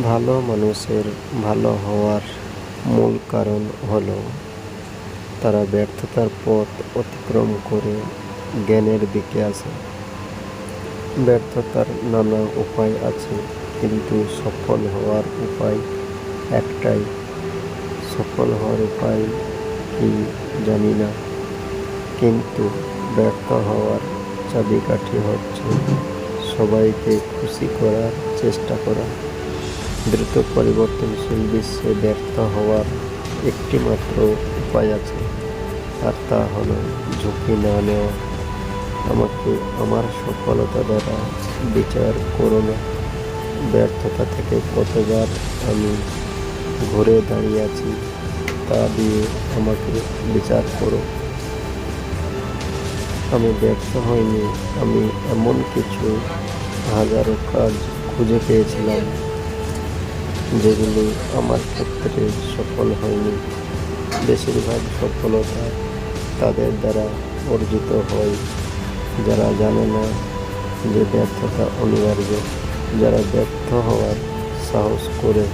ভালো মানুষের ভালো হওয়ার মূল কারণ হলো তারা ব্যর্থতার পথ অতিক্রম করে জ্ঞানের দিকে আসে ব্যর্থতার নানা উপায় আছে, কিন্তু সফল হওয়ার উপায় একটাই। সফল হওয়ার উপায় কি জানি না, কিন্তু ব্যর্থ হওয়ার চাবিকাঠি হচ্ছে সবাইকে খুশি করার চেষ্টা করা। দ্রুত পরিবর্তনশীল বিশ্বে ব্যর্থ হওয়ার একটি মাত্র উপায় আছে, আর তা হলো ঝুঁকি না নেওয়া। আমাকে আমার সফলতা দ্বারা বিচার করো না। ব্যর্থতা থেকে কতবার আমি ঘুরে দাঁড়িয়ে আছি তা দিয়ে আমাকে বিচার করো। আমি ব্যর্থ হইনি, আমি এমন কিছু হাজারো কাজ খুঁজে পেয়েছিলাম। যেগুলি আমার ক্ষেত্রে সফল হয়নি, বেশিরভাগ সফলতা তাদের দ্বারা অর্জিত হয়। যারা জানে না যে ব্যর্থতা অনিবার্য, যারা ব্যর্থ হওয়ার সাহস করে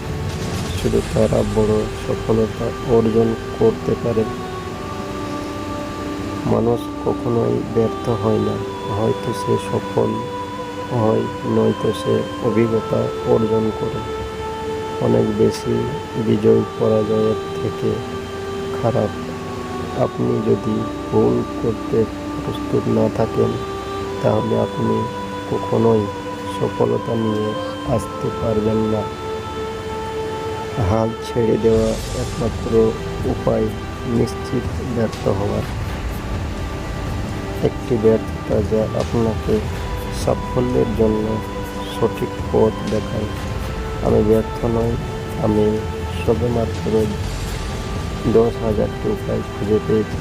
শুধু তারা বড় সফলতা অর্জন করতে পারে। মানুষ কখনোই ব্যর্থ হয় না, হয়তো সে সফল হয়, নয়তো সে অভিজ্ঞতা অর্জন করে। অনেক বেশি বিজয় পরাজয়ের থেকে খারাপ। আপনি যদি ভুল করতে প্রস্তুত না থাকেন, তাহলে আপনি কখনোই সফলতা নিয়ে আসতে পারবেন না। হাল ছেড়ে দেওয়া একমাত্র উপায় নিশ্চিত ব্যর্থ হওয়ার। একটি ব্যর্থতা যা আপনাকে সাফল্যের জন্য সঠিক পথ দেখায়। আমি ব্যর্থ নই। আমি সবেমাত্র দশ হাজারটি উপায় খুঁজে পেয়েছি।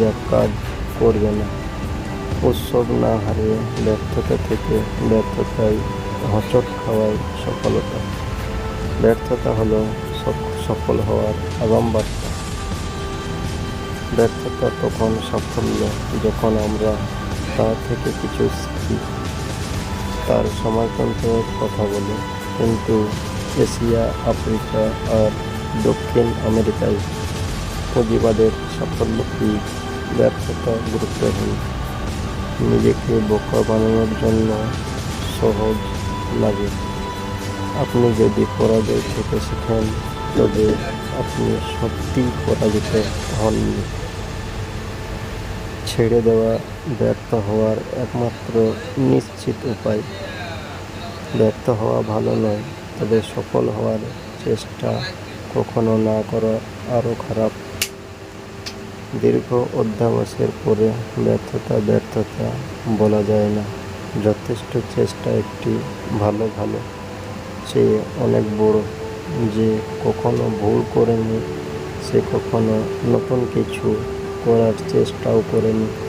যা কাজ করবে না। উৎসব না হারিয়ে ব্যর্থতা থেকে ব্যর্থতায় হোঁচট খাওয়াই সফলতা। ব্যর্থতা হলো সফল হওয়ার আগাম বার্তা। ব্যর্থতা তখন সাফল্য, যখন আমরা তা থেকে কিছু শিখি। তার সমাজতন্ত্রের কথা বলি। কিন্তু এশিয়া, আফ্রিকা আর দক্ষিণ আমেরিকায় পুঁজিবাদের সাফল্য কি ব্যর্থতা গুরুত্বহীন? নিজেকে বোকা বানানোর জন্য সহজ লাগে। আপনি যদি পরাজয় থেকে শেখেন, তবে আপনি সত্যি পরাজিত হননি। ছেড়ে দেওয়া ব্যর্থ হওয়ার একমাত্র নিশ্চিত উপায় ব্যর্থ হওয়া ভালো নয়, তবে সফল হওয়ার চেষ্টা কখনো না করা আরও খারাপ। দীর্ঘ অধ্যাবসের পরে ব্যর্থতা ব্যর্থতা বলা যায় না। যথেষ্ট চেষ্টা একটি ভালো ভালো। সে অনেক বড়। যে কখনো ভুল করেনি, সে কখনো নতুন কিছু করার চেষ্টাও করেনি।